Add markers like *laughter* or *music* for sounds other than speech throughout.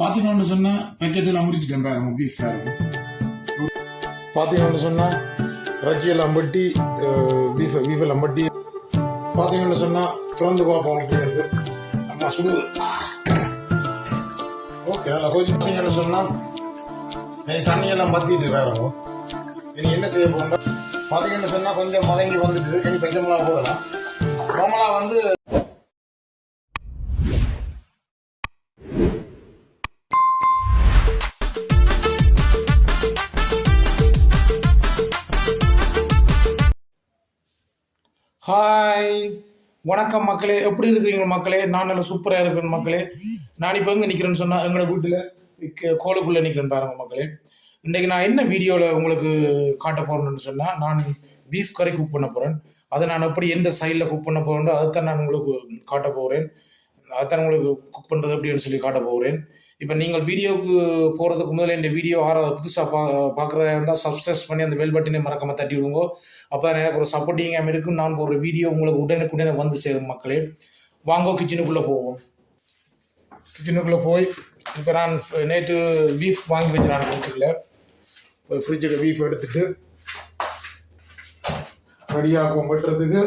பார்த்தீங்கன்னு சொன்னால் பேக்கெட்டெல்லாம் முடிச்சிட்டேன் பாருங்க பீஃப் பாருங்க பார்த்தீங்கன்னு சொன்னால் ரச்சியெல்லாம் அம்பட்டி பீஃப் பீஃப் எல்லாம் பட்டி பார்த்தீங்கன்னு சொன்னால் திறந்து பார்ப்போம் இப்படி இருக்கு அம்மா சுடு. ஓகே நல்லா கொஞ்சம் பார்த்தீங்கன்னு சொன்னால் எனக்கு தண்ணியெல்லாம் பற்றிட்டு வேறங்க இனி என்ன செய்ய போகணும் பார்த்தீங்கன்னு சொன்னால் கொஞ்சம் மதங்கி வந்துட்டு இனி கொஞ்சமெல்லாம் போடலாம். நார்மலாக வந்து ஹாய் வணக்கம் மக்களே. எப்படி இருக்கிறீங்க மக்களே? நான் நல்லா சூப்பராக இருக்கேன் மக்களே. நான் இப்போ எங்கே நிற்கிறேன்னு சொன்னால் எங்களோட வீட்டில் கோலுக்குள்ளே நிற்கிறேன் பாருங்க மக்களே. இன்றைக்கி நான் என்ன வீடியோவில் உங்களுக்கு காட்ட போகிறேன்னு சொன்னால் நான் பீஃப் கறி குக் பண்ண போகிறேன் அதை நான் எப்படி எந்த சைடில் குக் பண்ண போகிறேன் அதைத்தான் நான் உங்களுக்கு காட்ட போகிறேன் அதைத்தான் உங்களுக்கு குக் பண்ணுறது எப்படின்னு சொல்லி காட்ட போகிறேன் இப்போ நீங்கள் வீடியோவுக்கு போகிறதுக்கு முதல்ல இந்த வீடியோ ஆறாவது புதுசாக பா பார்க்குறதா இருந்தால் சப்ஸ்கிரைஸ் பண்ணி அந்த பெல் பட்டனை மறக்காமல் தட்டி விடுங்க. அப்போ தான் எனக்கு ஒரு சப்போர்ட்டிங்காக இருக்கும் நான் ஒரு வீடியோ உங்களுக்கு உடனுக்குடனே வந்து சேரும் மக்களே. வாங்கோ கிச்சனுக்குள்ளே போவோம். கிச்சனுக்குள்ளே போய் இப்போ நான் நேற்று பீஃப் வாங்கி வச்சு நான் ஃப்ரிட்ஜுக்குள்ள ஃப்ரிட்ஜில் பீஃப் எடுத்துட்டு ரெடியாகும் வெட்டுறதுக்கு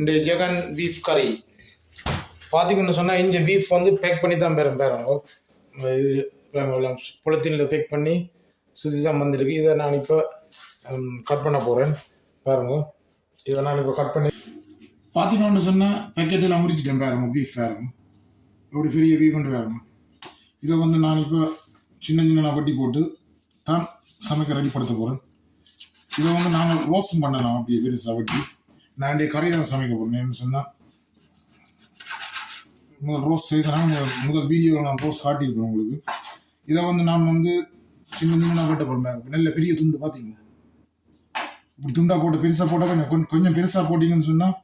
இந்த ஜெகன் பீஃப் கறி பார்த்தீங்கன்னு சொன்னால் இந்த பீஃப் வந்து பேக் பண்ணி தான் பேரும் பேரங்க இது புலத்தினில் பேக் பண்ணி சுற்றி தான் வந்திருக்கு இதை நான் இப்போ கட் பண்ண போகிறேன் பாருங்க. இதை நான் இப்போ கட் பண்ணி பார்த்தீங்கன்னு சொன்னால் பேக்கெட்டில் முடிச்சிட்டேன் பாருங்க பீஃப் பாருங்க. அப்படி பெரிய பீஃப் பாருங்க. இதை வந்து நான் இப்போ சின்ன சின்ன வட்டி போட்டு தான் சமைக்க ரெடிப்படுத்த போகிறேன் இதை வந்து நாங்கள் ரோஸ்ட் பண்ணலாம் அப்படியே பெருசாக வட்டி. நான் இன்றைய கறி தான் சமைக்க போகிறேன் என்ன சொன்னால் முதல் ரோஸ் செய்தனா முதல் முதல் வீடியோவில் நான் ரோஸ் காட்டியிருப்பேன் உங்களுக்கு. இதை வந்து நான் வந்து சின்ன சின்ன போட்ட பண்ணேன் நல்ல பெரிய துண்டு பார்த்தீங்களா இப்படி துண்டா போட்டு பெருசாக போட்டால் கொஞ்சம் கொஞ்சம் கொஞ்சம் பெருசாக போட்டிங்கன்னு சொன்னால்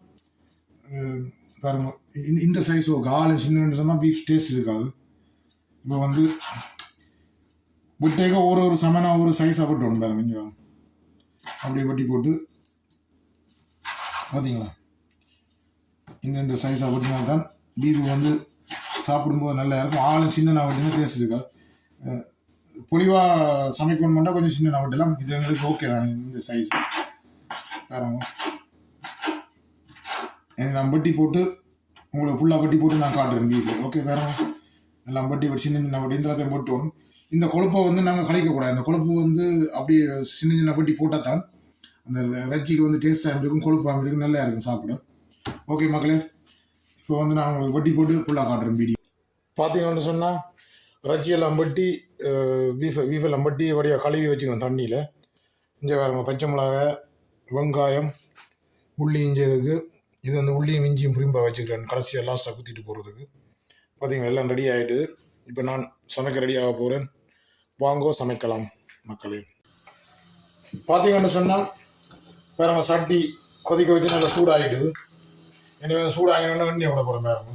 பாருங்க. இந்த- இந்த சைஸ் ஒரு காலு சின்னன்னு சொன்னால் பீஃப் டேஸ்ட் இருக்காது. இப்போ வந்து விட்டேக்க ஒரு ஒரு சமனாக ஒரு சைஸாக போட்டு விடும் பாருங்க கொஞ்சம் அப்படியே வட்டி போட்டு பார்த்தீங்களா இந்த இந்த சைஸாக வெட்டினா தான் பீஃப் வந்து சாப்பிடும்போது நல்லா இருக்கும். ஆளும் சின்ன வெட்டினா டேஸ்ட் இருக்கா பொலிவாக சமைக்கணும்னா கொஞ்சம் சின்ன நவட்டெல்லாம் இது எங்களுக்கு ஓகே தான் இந்த சைஸ் பாருங்க எனக்கு நான் பட்டி போட்டு உங்களுக்கு ஃபுல்லாக பட்டி போட்டு நான் காட்டுறேன் பீஃப் ஓகே பாருங்க எல்லாம் பட்டி சின்ன சின்ன வட்டி இந்த எல்லாத்தையும் போட்டு வரும். இந்த கொழுப்பை வந்து நாங்கள் கழிக்கக்கூடாது இந்த கொழுப்பு வந்து அப்படியே சின்ன சின்ன பட்டி போட்டால் தான் அந்த இறைச்சிக்கு வந்து டேஸ்ட்டாக இருக்கும் கொழுப்பாக இருக்கும் நல்லா இருக்கும் சாப்பிடும் ஓகே மக்களே. இப்போ வந்து நான் உங்களுக்கு வட்டி போட்டு ஃபுல்லாக காட்டுறேன் வீடியோ பார்த்தீங்கன்னு சொன்னால் இறைச்சியெல்லாம் பட்டி பீஃப் பீஃபெல்லாம் பட்டி வடியாக கழுவி வச்சுக்கணும் தண்ணியில். இங்கே வேறு பச்சை மிளகாய் வெங்காயம் உள்ளி இஞ்சி இருக்குது இது வந்து உள்ளியும் இஞ்சியும் புரிம்பாக வச்சுக்கிறேன். கடைசியாக லாஸ்ட்டாக குத்திட்டு போகிறதுக்கு பார்த்தீங்களா எல்லாம் ரெடி ஆகிடுது இப்போ நான் சமைக்க ரெடியாக போகிறேன் வாங்கோ சமைக்கலாம் மக்களே. பார்த்தீங்கன்னு சொன்னால் பாருங்க சட்டி கொதிக்க வச்சு நல்லா சூடாகிடுது இனி வந்து சூடாகினோன்னா எண்ணெய் விட போகிறேன் பாருங்க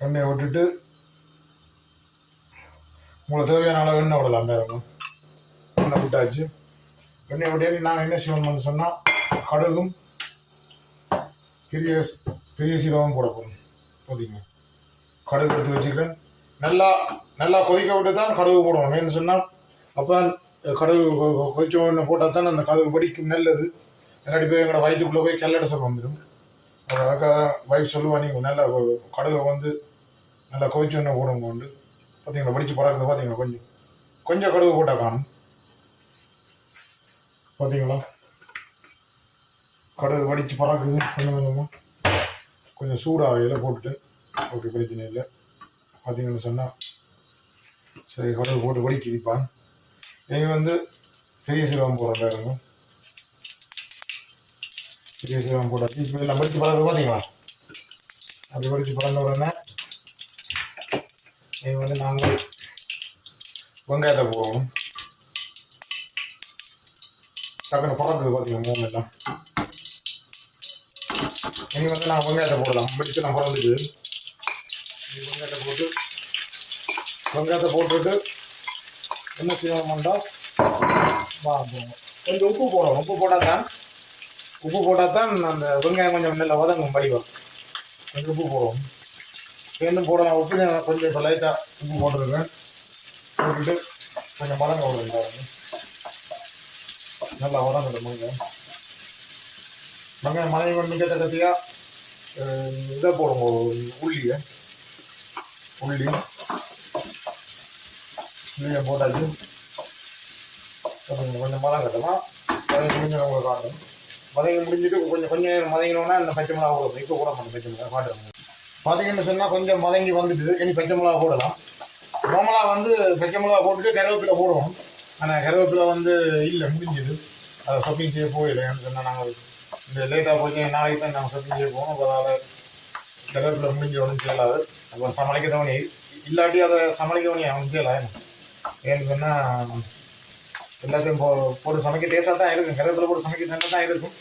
எண்ணெயை விட்டுட்டு உங்களுக்கு தேவையான அளவு எண்ணெய் விடலாம் இருக்கும் எண்ணெய் விட்டாச்சு வெண்ணெய் விட்டு நாங்கள் என்ன செய்வோம்னு சொன்னால் கடுகும் பெரிய பெரிய சீரகம் போட போகணும் போதிங்க கடுகு எடுத்து வச்சுக்கிறேன் நல்லா நல்லா கொதிக்க விட்டு தான் கடுகு போடுவோம் ஏன்னு சொன்னால் அப்போ கடுகு கொதிச்சோம் கொதிச்ச உடனே போட்டால் தான் அந்த கடுகு படிக்கும் நல்லது இல்லாட்டி போய் எங்களோட வயிற்றுக்குள்ளே போய் கல்லடசல் வந்துடும் அதாக வைஃப் சொல்லுவா நீங்கள் நல்லா கடலை வந்து நல்லா கொதிச்ச ஒன்று போடுங்க கொண்டு பார்த்தீங்களா படித்து பறக்கிறது பார்த்தீங்களா கொஞ்சம் கொஞ்சம் கடுகு போட்டால் காணும். பார்த்தீங்களா கடுகு வடித்து பறக்குது கொஞ்சம் கொஞ்சமாக கொஞ்சம் சூடாகையில் போட்டுட்டு ஓகே பிரச்சனை இல்லை. பார்த்தீங்கன்னு சொன்னால் சரி கடுகு போட்டு வடிக்குதுப்பான் இனி வந்து பெரிய சீரகம் போடுறோம் இருக்கும் பெரிய சீரகம் போட்டாச்சு இப்போ எல்லாம் வடித்து பறக்குது பார்த்தீங்களா? அப்படி வடித்து பழந்த உடனே இது வந்து நாங்கள் வெங்காயத்தை போவோம் டக்குனு பறக்குது பார்த்தீங்க மூணு எல்லாம். இனி வந்து நான் வெங்காயத்தை போடலாம். வெடிச்சு நான் பறந்துட்டு வெங்காயத்தை போட்டு வெங்காயத்தை போட்டுட்டு என்ன செய்யணும்டா வா போகும் கொஞ்சம் உப்பு போடணும். உப்பு போட்டால் தான் உப்பு போட்டால் தான் அந்த வெங்காயம் கொஞ்சம் நல்லா வதங்கும் படிவம். கொஞ்சம் உப்பு போடுவோம். சேர்ந்து போடலாம். உப்பு நான் கொஞ்சம் இப்போ லைட்டாக உப்பு போட்டிருக்கேன். போட்டுட்டு கொஞ்சம் மதங்க விடுங்க நல்லா உடம்பு வெங்காயம் வெங்காயம் மழை கொண்டு மிக்க கத்தியாக இதை போடுவோம் உள்ளியை. உள்ளி. உள்ளியை போட்டாச்சு. கொஞ்சம் கொஞ்சம் மதம் கட்டலாம். அது முடிஞ்சு உங்களுக்கு காட்டும் மதங்கி முடிஞ்சுட்டு கொஞ்சம் கொஞ்சம் நேரம் மதங்கினோன்னா இந்த பச்சை மிளகா போடணும் இப்போ கூட மாட்டோம் பச்சை மிளகா பாட்டு பார்த்தீங்கன்னு சொன்னால் கொஞ்சம் மதங்கி வந்துட்டு இனி பச்சை மிளகா போடலாம். நார்மலாக வந்து பச்சை மிளகா போட்டுட்டு கருவேப்பிலை போடுவோம் ஆனால் கருவேப்பிலை வந்து இல்லை முடிஞ்சுது. அதை ஷாப்பிங் செய்ய போயிடல ஏன்னு சொன்னால் நாங்கள் இந்த லேட்டாக போச்சு நாளைக்கு தான் நாங்கள் ஷாப்பிங் செய்ய போகணும். அப்போ அதனால் கருவேப்பிலை முடிஞ்ச ஒன்றும் செய்யலாது அப்போ சமாளிக்க தவணி இல்லாட்டி அதை சமாளிக்க தவணி அவன் செய்யலாம். ஏன்னு சொன்னால் எல்லாத்தையும் போ போட்டு சமைக்க டேஸ்ட்டாக தான் இருக்கும். கருவேப்பிலை போட்டு சமைக்க நல்லா தான் இருக்கும்.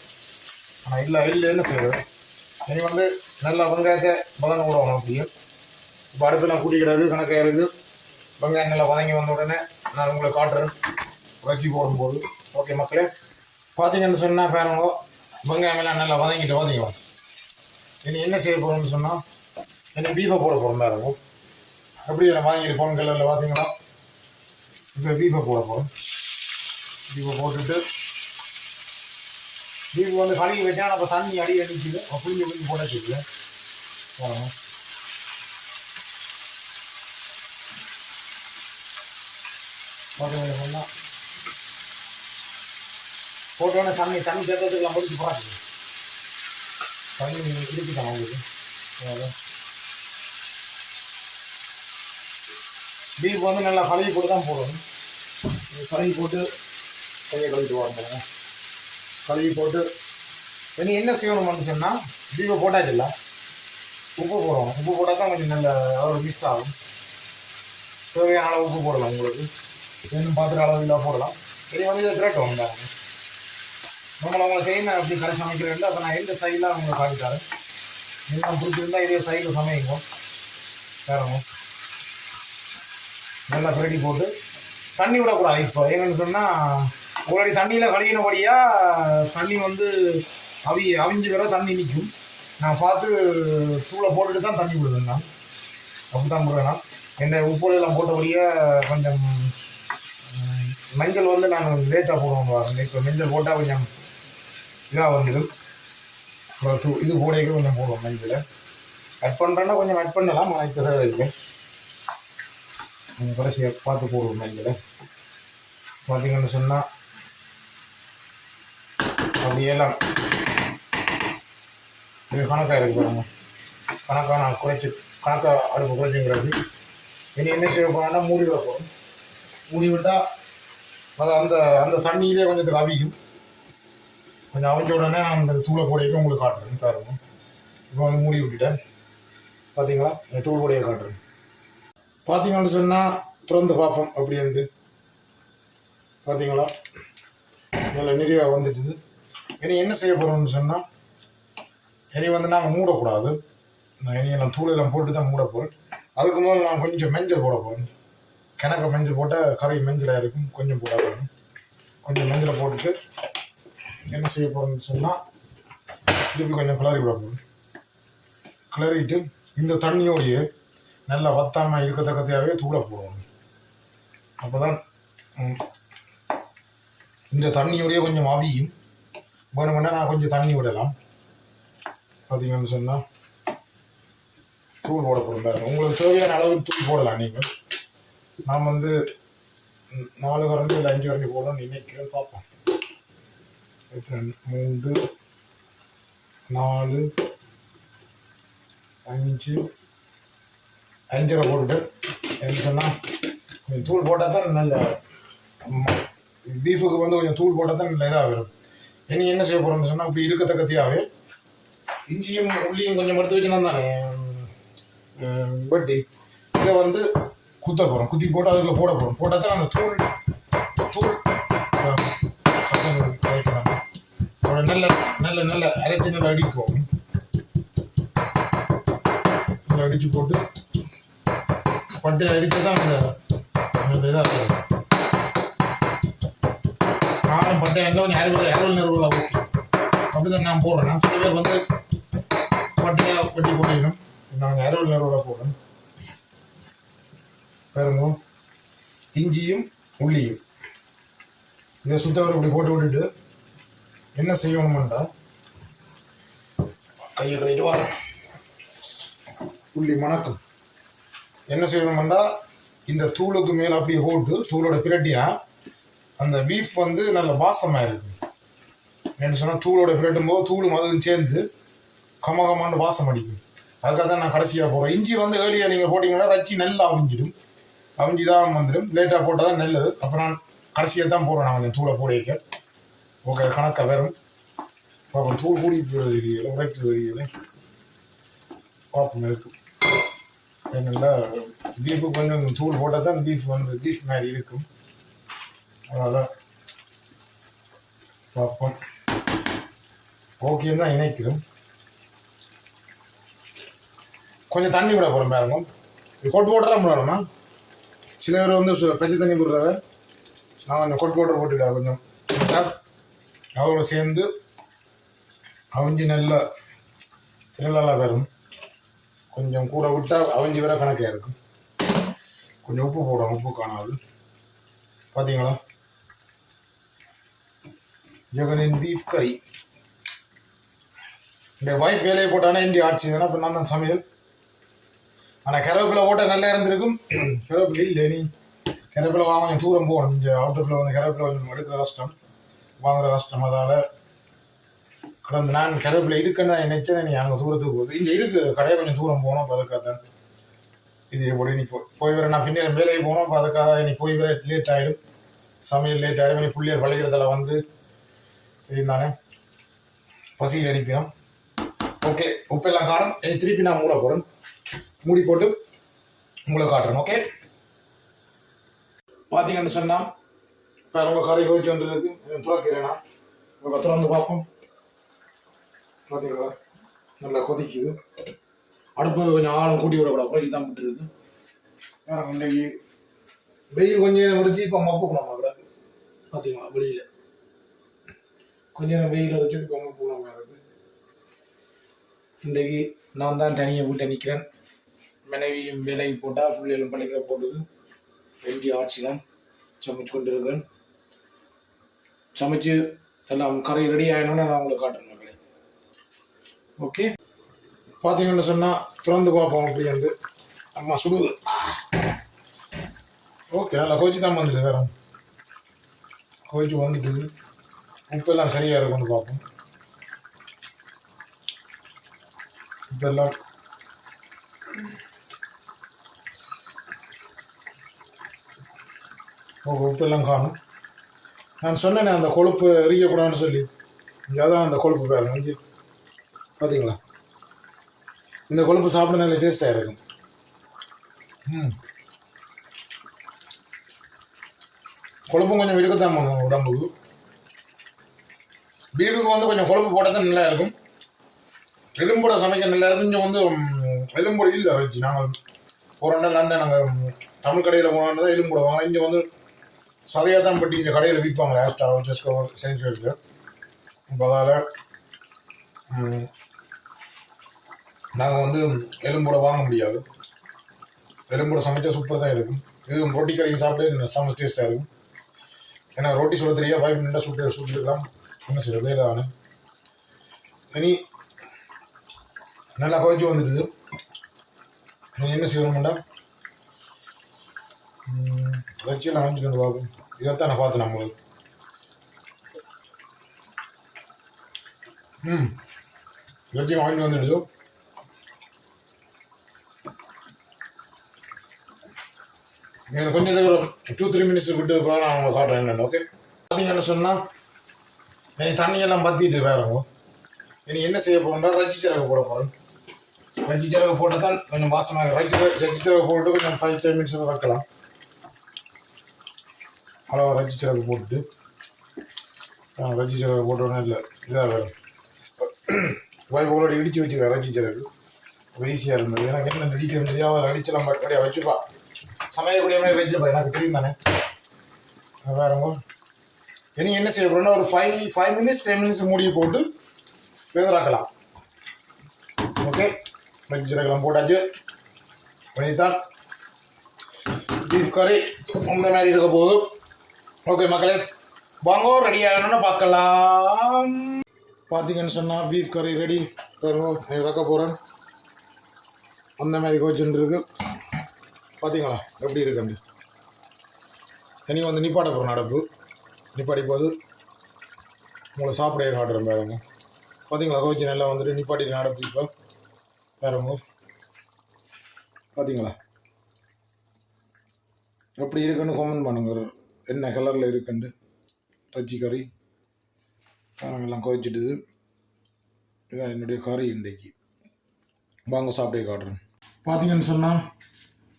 ஆனால் இல்லை இல்லை என்ன செய்வது இனி வந்து நல்லா வெங்காயத்தை பதங்க விடுவாங்க அப்படியே இப்போ அடுப்பெல்லாம் கூட்டி கிடக்கு கணக்காக இருக்குது. வெங்காயம் நல்லா வதங்கி வந்த உடனே நான் உங்களை காட்டுறேன். வச்சு போடும்போது. ஓகே மக்களே. பார்த்தீங்கன்னு சொன்னால் பாருங்க வெங்காயம் எல்லாம் நல்லா வதங்கிட்டு வதங்கிவோம் இனி என்ன செய்ய போகிறோம்னு சொன்னால் இனி பீஃபை போட போகிறோம் பாருங்க எப்படி நான் வதங்கிட்டு போன கல்லில் பார்த்தீங்கன்னா இப்போ பீஃபை போட போகிறோம் பீஃபை போட்டுட்டு பீஃப் வந்து கழுவி வச்சா நம்ம தண்ணி அடி அடிக்குது. புளிஞ்சு புளிஞ்சு போட வச்சுக்குது பாருங்க பார்த்தீங்கன்னா போட்டோன்னே தண்ணி தண்ணி சேர்த்ததுக்கெல்லாம் முடிச்சு போடாது தண்ணி இடிச்சுட்டான் உங்களுக்கு. பீஃப் வந்து நல்லா கழுவி போட்டு தான் போடணும். கழுவி போட்டு கையை கழுவிட்டு வரணும் கழுவி போட்டு இனி என்ன செய்யணும்னு சொன்னால் பீஃபை போட்டாச்சுல்ல? உப்பு போடணும். உப்பு போட்டால் தான் கொஞ்சம் நல்ல அளவு மிக்ஸ் ஆகும். தேவையான அளவு உப்பு போடலாம் உங்களுக்கு. இன்னும் பார்த்துட்டு அளவு இல்லை போடலாம். இனி வந்து இதை திரட்டும் இந்த. நம்மளை உங்களை செய்யணும் அப்படி கரை சமைக்கிறேன் அப்போ நான் எந்த சைடில் உங்களை காட்டிட்டாரு இன்னும் பிடிச்சிருந்தா இதே சைடில் சமைக்கும் வேறமும் நல்லா பிரட்டி போட்டு தண்ணி விடக்கூடாது. இப்போ என்னென்னு சொன்னால் உங்களுடைய தண்ணியில் கழுவினபடியாக தண்ணி வந்து அவி அவிஞ்சு வர தண்ணி நிற்கும் நான் பார்த்து தூளை போட்டுட்டு தான் தண்ணி விடுவேன் நான். அப்படி தான் விடுவேன் என்ன உப்பு எல்லாம் போட்டபடியாக கொஞ்சம் மஞ்சள் வந்து நான் லேட்டாக போடுவோம் இப்போ மஞ்சள் போட்டால் கொஞ்சம் இதாக வந்துடும். அப்புறம் இது போடையே கொஞ்சம் போடுவோம் மஞ்சள். கட் பண்ணுறேன்னா கொஞ்சம் கட் பண்ணலாம். ஆனால் இப்போ தான் இருக்கு. கொஞ்சம் கடைசியாக பார்த்து போடுவோம் மஞ்சள். பார்த்தீங்கன்னு சொன்னால் அப்படியெல்லாம். இது கணக்காக இருக்கு பாருங்க. கணக்காக நான் குறைச்சி கணக்காக அடுப்பு குறைச்சிங்கிறது. இனி என்ன செய்ய போகிறோம்னா மூடி விட போகிறோம் மூடி விட்டால் அது அந்த அந்த தண்ணியிலே கொஞ்சம் அவிக்கும் கொஞ்சம் அவிஞ்ச உடனே நான் அந்த தூளை பொடியை உங்களுக்கு காட்டுறேன். பாருங்க இப்போ வந்து மூடி விட்டுட்டேன். பார்த்தீங்களா இந்த தூள் பொடியை காட்டுறேன். பார்த்தீங்கன்னு சொன்னால் திறந்து பார்ப்போம். அப்படின்ட்டு பார்த்தீங்களா நல்ல நிறைய வந்துட்டுது. இனி என்ன செய்ய போகிறோம்னு சொன்னால் இனி வந்து நாங்கள் மூடக்கூடாது. நான் இனி நான் தூளெல்லாம் போட்டு தான் மூட போகிறேன் அதுக்கு முதல்ல நான் கொஞ்சம் மஞ்சள் போட போகிறேன் கிணக்க மஞ்சள் போட்டால் கறி மஞ்சளாக இருக்கும் கொஞ்சம் போட போகிறேன் கொஞ்சம் மஞ்சளை போட்டுட்டு என்ன செய்ய போகிறோம்னு சொன்னால் திருப்பி கொஞ்சம் கிளறி விட போகிறேன் கிளறிட்டு இந்த தண்ணியோடைய நல்லா வத்தாமல் இருக்கத்தக்கத்தையாகவே தூளை போடுவோம். அப்போ தான் இந்த தண்ணியோடைய கொஞ்சம் அவியும். வேணுமென்னா நான் கொஞ்சம் தண்ணி விடலாம். பார்த்தீங்கன்னு சொன்னால் தூள் போட போகிறேன் உங்களுக்கு தேவையான அளவு தூள் போடலாம் நீங்கள் நான் வந்து நாலு கரண்டி இல்லை அஞ்சு கரண்டி போடணும்னு நினைக்கிறேன். பார்ப்போம். மூன்று நாலு அஞ்சு அஞ்சரை போட்டுட்டு என்ன சொன்னால் கொஞ்சம் தூள் போட்டால் தான் நல்ல பீஃபுக்கு வந்து கொஞ்சம் தூள் போட்டால் தான் நல்ல இதாக வரும். இனி என்ன செய்ய போகிறோம்னு சொன்னால் அப்படி இருக்கத்தக்கத்தையாகவே இஞ்சியும் உள்ளியும் கொஞ்சம் எடுத்து வச்சுனா தானே? வெட்டி. இதை வந்து குத்த போகிறோம் குத்தி போட்டு அதுக்குள்ள போட போகிறோம் போட்டால் தான் அந்த தூள் தூள் நல்ல நல்ல நல்ல அரைச்சி நல்லா அடிப்போம் நல்லா அடித்து போட்டு பட்டையை அடித்து தான் அந்த அந்த இதாக இருக்கும் காரம் பட்டை எங்கே கொஞ்சம் அறுபது அறுபது அப்படிதான் தான் நான் போடுறேன் நான் சில பேர் வந்து பட்டையாக பட்டி போட்டிக்கணும் நாங்கள் அறுபது நேரம் போடுறோம் பாருங்க. இஞ்சியும் உள்ளியும். இதை சுத்தவரை இப்படி போட்டு விட்டுட்டு என்ன செய்யணுமெண்டா கையை கழிட்டு வர உள்ளி மணக்கும். என்ன செய்யணுமெண்டா இந்த தூளுக்கு மேலே அப்படியே போட்டு தூளோட பிரட்டியாக அந்த பீஃப் வந்து நல்ல வாசமாக இருக்குது என்ன சொன்னால் தூளோட பிரட்டும் போது தூளும் அதுவும் சேர்ந்து கமகமான்னு வாசம் அடிக்கும். அதுக்காக தான் நான் கடைசியாக போகிறேன் இஞ்சி வந்து ஏர்லியாக நீங்கள் போட்டிங்கன்னா ரச்சி நெல் அவிஞ்சிடும். அவிஞ்சி தான் வந்துடும். லேட்டாக போட்டால் தான் நல்லது. அப்புறம் நான் கடைசியாக தான் போடுறேன் நான் கொஞ்சம் தூளை போட வைக்க ஓகே கணக்காக வரும் பார்ப்போம் தூள் கூடி தெரியல உரைக்கு தெரியல பார்ப்போம் இருக்கும். என்னென்னா பீஃபு கொஞ்சம் தூள் போட்டால் தான் பீஃப் வந்து பீஃப் மாதிரி இருக்கும். அதனால் பார்ப்போம். ஓகேன்னு தான் இணைக்கிறோம். கொஞ்சம் தண்ணி விட போகிறோம் பாருங்க. இது கொட்டு போட்டு தான் சில பேர் வந்து பச்சை தண்ணி போடுறாரு நான் கொஞ்சம் கொட்டு போட்டு போட்டுக்கிட்டேன் கொஞ்சம். அவரோட சேர்ந்து அவிஞ்சி நல்லா திருநெல்லாம் வரும். கொஞ்சம் கூட விட்டால் அவிஞ்சி வர கணக்காக இருக்கும். கொஞ்சம் உப்பு போடுவோம் உப்பு காணாது. பார்த்தீங்களா ஜெகனின் பீஃப் கறி இந்த ஒய்ஃப் வேலையை போட்டானா இண்டி ஆட்சி. தானே இப்போ நான் தான் சமையல்? ஆனால் கருவேப்பிலை போட்டால் நல்லா இருந்திருக்கும். *clears throat* கருவேப்பிலை இல்லை நீ. கருவேப்பிலை வாங்க கொஞ்சம் தூரம் போகணும். இங்கே அவுட்டரில் வந்து கருவேப்பிலை கொஞ்சம் எடுக்கிற கஷ்டம். வாங்குற கஷ்டம். அதால் கடந்த நான் கருவேப்பிலை இருக்குன்னு தான் நினைச்சேன். நீ அங்கே தூரத்துக்கு போகுது. இங்கே இருக்குது கடையை கொஞ்சம் தூரம் போகணும். அப்போ அதுக்காக தான். இது எப்படி நீ போய். போய் வர நான் பின்னாடி வேலைக்கு போகணும். அப்போ அதுக்காக நீ போய் வர லேட் ஆகிடும் சமையல் லேட் ஆகிடும் நீ பிள்ளையர் பள்ளிக்கிறதுல வந்து இருந்தானே பசியில் அடிக்கிறோம். ஓகே உப்பெல்லாம் காணும். இனி திருப்பி நான் மூட போகிறேன் மூடி போட்டு உங்களை காட்டுறேன் ஓகே பார்த்தீங்கன்னு சொன்னால் இப்போ ரொம்ப கரை கோவிச்சு வந்து இருக்கு துறக்கிறேன்னா இப்போ திறந்து பார்ப்போம். பார்த்தீங்களா நல்லா கொதிக்குது. அடுப்பு கொஞ்சம் ஆழம் கூட்டி விடக்கூடாது. குறைச்சி தான் விட்டுருக்கு வேறு இன்னைக்கு வெயில் கொஞ்சம் முடிச்சு இப்போ மப்பு போனோம் கூடாது பார்த்தீங்களா வெளியில். கொஞ்ச நேரம் வெயில் வச்சுட்டு இப்போ பூனை மாறுது இன்றைக்கு நான் தான் தனியாக வீட்டை நிற்கிறேன் மனைவியும் வேலைக்கு போட்டால் பிள்ளைகளும் பள்ளிக்கிற போட்டது வெண்டி ஆட்சி தான் சமைச்சு கொண்டு இருக்கிறேன் சமைச்சு எல்லாம் கரை ரெடி ஆகணும்னு நான் உங்களுக்கு காட்டுறேன் மக்களே. ஓகே பார்த்தீங்கன்னு சொன்னால் திறந்து பார்ப்போம் அப்படி வந்து. அம்மா சுடுது ஓகே நல்லா கோச்சு தான் வந்துட்டு வேற. கோச்சு வந்துட்டு உப்பெல்லாம் சரியாக இருக்கும்னு பார்ப்போம். இதெல்லாம். உப்பெல்லாம் காணும். நான் சொன்னேனே அந்த கொழுப்பு எரியக்கூடாதுன்னு சொல்லி. இங்கே அதான் அந்த கொழுப்பு பாருங்க இங்கே. பார்த்தீங்களா இந்த கொழுப்பு சாப்பிட நல்ல டேஸ்டாக இருக்கும். ம். கொழுப்பும் கொஞ்சம் இருக்கத்தான் பண்ணுவோம் உடம்புக்கு. பீஃபுக்கு வந்து கொஞ்சம் கொழுப்பு போட்டது தான் நல்லா இருக்கும் எலும்போட சமைக்க நல்லா இருக்கும் கொஞ்சம் வந்து எலும்போட இல்லை வச்சு நாங்கள் ஒரு நாள் நான் நாங்கள் தமிழ் கடையில் போனோம்னா தான் எலும்போட வாங்க இங்கே வந்து சதையாக தான் பட்டி இங்கே கடையில் விற்பாங்க. லாஸ்ட் ஜஸ்கோ செஞ்சுருக்கு இப்போ அதால் நாங்கள் வந்து எலும்போட வாங்க முடியாது. எலும்போட சமைச்சா சூப்பராக தான் இருக்கும். இது ரொட்டி கறியும் சாப்பிட்டு செம்ம டேஸ்ட்டாக இருக்கும். ஏன்னா ரொட்டி சுட ஃபைவ் மினிட்டாக சுட்டு சுட்டுக்கலாம் இன்னும் சில பேர் தானே. இனி நல்லா கொதிச்சு வந்துடுது. நீ என்ன செய்யணும்டா வச்சு நான் வந்து பார்ப்போம் இதைத்தான் நான் பார்த்தேன் நம்மளுக்கு ம் வெஜ்ஜி வாங்கிட்டு வந்துடுச்சு எனக்கு கொஞ்சம் டூ த்ரீ மினிட்ஸ் விட்டு அப்புறம் நான் காட்டுறேன் என்னென்னு ஓகே பார்த்தீங்கன்னு சொன்னால் நீ தண்ணியெல்லாம் பற்றிட்டு வேறவோ இனி என்ன செய்ய போகிறோம்னா ரச்சி சிறகு போட போகிறேன் ரச்சி சிறகு போட்டால் தான் கொஞ்சம் வாசமாக ரச்சி ரச்சி சிறகு போட்டு கொஞ்சம் ஃபைவ் டென் மினிட்ஸ் வைக்கலாம் அளவு ரச்சி சிறகு போட்டுட்டு. ஆ, சிறகு போட்டோன்னே இல்லை. இதாக வேறு. வைப்போட இடித்து வச்சுக்கிறேன் ரச்சி சிறகு ஈஸியாக இருந்தது. எனக்கு என்ன இடிக்க முடியாது அவர் அடிச்சலாம் கடையாக வச்சுப்பா. சமையக்கூடிய மாதிரி வச்சுப்பா எனக்கு தெரியும் தானே. வேறங்க இனி என்ன செய்ய போகிறோம்னா ஒரு five five minutes ten minutes மூடி போட்டு வெதராக்கலாம் ஓகே மஞ்சள் போட்டாச்சு. பண்ணித்தான். பீஃப் கறி இந்த மாதிரி இருக்க போகுது. ஓகே மக்களே வாங்கோ ரெடி ஆகணும்னு பார்க்கலாம். பார்த்தீங்கன்னு சொன்னால் பீஃப் கறி ரெடி இறக்க போகிறேன் அந்த மாதிரி கோச்சுன்னு இருக்குது பார்த்தீங்களா? எப்படி இருக்குண்டு இனி வந்து நிப்பாட்ட போகிறோம் நடப்பு. நிப்பாட்டி போது உங்களை சாப்பிட காட்டுறேன் பாருங்க. பார்த்தீங்களா? கோச்சு நல்லா வந்துட்டு நிப்பாட்டி நடப்பு இப்போ. பாருங்க பார்த்தீங்களா? எப்படி இருக்குன்னு கமெண்ட் பண்ணுங்க. என்ன கலரில் இருக்குண்டு ரச்சி கறி. எல்லாம் கோச்சிட்டுது இதான் என்னுடைய கறி இன்றைக்கு. வாங்க சாப்பிட்டே காட்டுறேன். பார்த்தீங்கன்னு சொன்னால்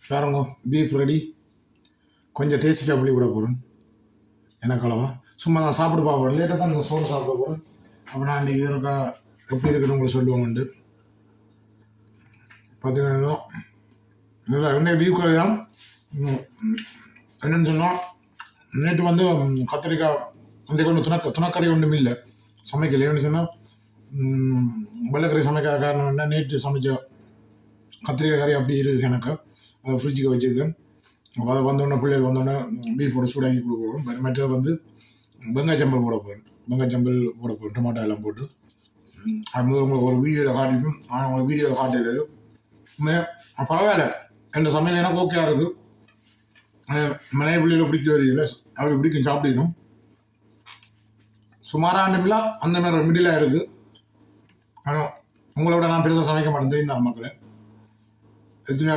பாருங்க பீஃப் ரெடி கொஞ்சம் தேசி சாப்பிடி விட போகிறேன் எனக்கு அளவா. சும்மா நான் சாப்பிட்டு பார்ப்போம் லேட்டாக தான் இந்த சோறு சாப்பிட போகிறேன் அப்போ நான் இருக்கா எப்படி இருக்குன்னு உங்களுக்கு சொல்லுவோம்ண்டு பார்த்தீங்கன்னா இல்லை ரெண்டே வியூ கறி தான் சொன்னால் நேற்று வந்து கத்திரிக்காய் அந்த கொண்டு துணக்க துணக்கறி ஒன்றும் இல்லை. சமைக்கல ஏன்னு சொன்னால் வெள்ளக்கறி சமைக்காத காரணம் என்ன? நேற்று சமைச்ச கத்திரிக்காய் கறி அப்படி இருக்குது எனக்கு. அதை ஃப்ரிட்ஜுக்கு வச்சுருக்கேன். வந்தோடனே பிள்ளைகள் வந்தோடனே பீஃபோட சூடாக்கி கொடுக்குறோம் மற்ற வந்து வெங்காய சம்பல் போட போகிறேன் வெங்காய சம்பல் போட போகிறேன் டொமாட்டோ எல்லாம் போட்டு. அது முதல்ல உங்களுக்கு ஒரு வீடியோவில் காட்டிக்கும். ஆனால் உங்களுக்கு வீடியோவில் காட்டல. உண்மையா? பரவாயில்ல. எந்த சமையல் எனக்கு ஓகேயா இருக்குது மலைய பிள்ளைகளை பிடிக்க வரையில அப்படி பிடிக்கும் சாப்பிடணும் சுமாராண்டுமில்ல அந்த மாதிரி ஒரு மிடிலாக இருக்குது ஆனால் உங்களோட நான் பெருசாக சமைக்க மாட்டேன். தெரியும் தான் மக்களே? எத்தனை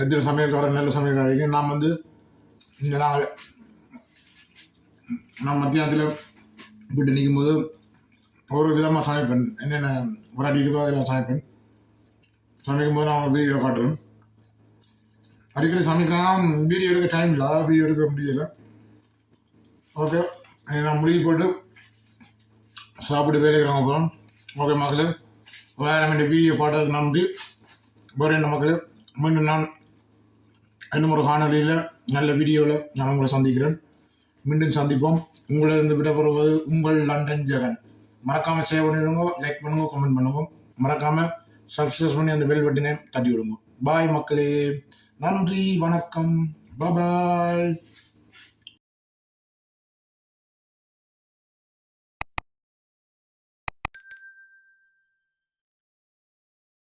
எத்தனை சமையல்காரர் நல்ல சமையல்காரங்க நான் வந்து இந்த நாள் நான் மத்தியானத்தில் வீட்டு நிற்கும்போது ஒரு விதமாக சமைப்பேன். என்னென்ன வராட்டி இருக்கோ அதெல்லாம் சமைப்பேன். சமைக்கும்போது நான் வீடியோ காட்டுறேன். அடிக்கடி சமைக்கலாம். வீடியோ எடுக்க டைம் இல்லை. அதாவது வீடியோ எடுக்க முடியல. ஓகே நான் முடிவு போட்டு சாப்பிட்டு வேலைக்கிறவங்க அப்புறம் ஓகே மக்களே. வேறு வேண்டிய வீடியோ பாட்டதுக்கு நன்றி வேறு என்ன மக்களே. மீண்டும் நான் இன்னும் ஒரு காணொலியில் நல்ல வீடியோவில் நான் உங்களை சந்திக்கிறேன். மீண்டும் சந்திப்போம். உங்களை இருந்து விடப்படுவது உங்கள் லண்டன் ஜெகன். மறக்காமல் சேவ் பண்ணிடுங்க லைக் பண்ணுங்க கமெண்ட் பண்ணுங்க. மறக்காமல் சப்ஸ்கிரைப் பண்ணி அந்த பெல் பட்டினை தட்டி விடுங்க பாய் மக்களே. நன்றி வணக்கம். பாய்